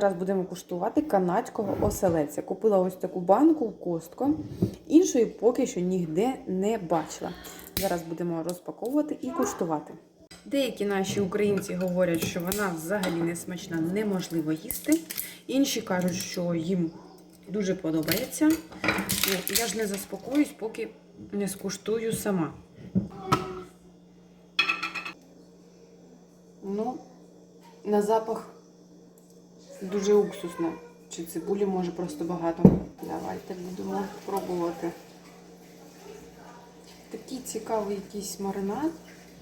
Зараз будемо куштувати канадського оселедця. Купила ось таку банку в Костко. Іншої поки що ніде не бачила. Зараз будемо розпаковувати і куштувати. Деякі наші українці говорять, що вона взагалі не смачна, неможливо їсти. Інші кажуть, що їм дуже подобається. Ну, я ж не заспокоюсь, поки не скуштую сама. Ну, на запах дуже уксусно. Чи цибулі може просто багато. Давайте будемо пробувати. Такий цікавий якийсь маринад,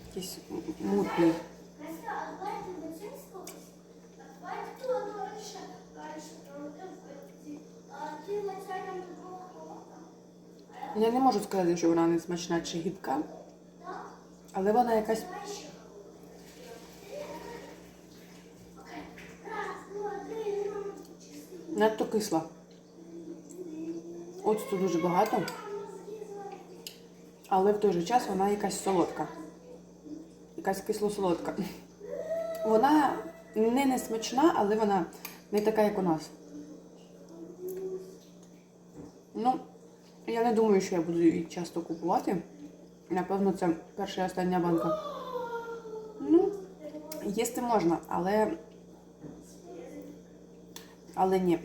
якийсь мутний. Я не можу сказати, що вона не смачна чи гідка, але вона якась надто кисла. Оцту дуже багато, але в той же час вона якась солодка. Якась кисло-солодка. Вона не несмачна, але вона не така, як у нас. Ну, я не думаю, що я буду її часто купувати. Напевно, це перша і остання банка. Ну, їсти можна, але. Але ні.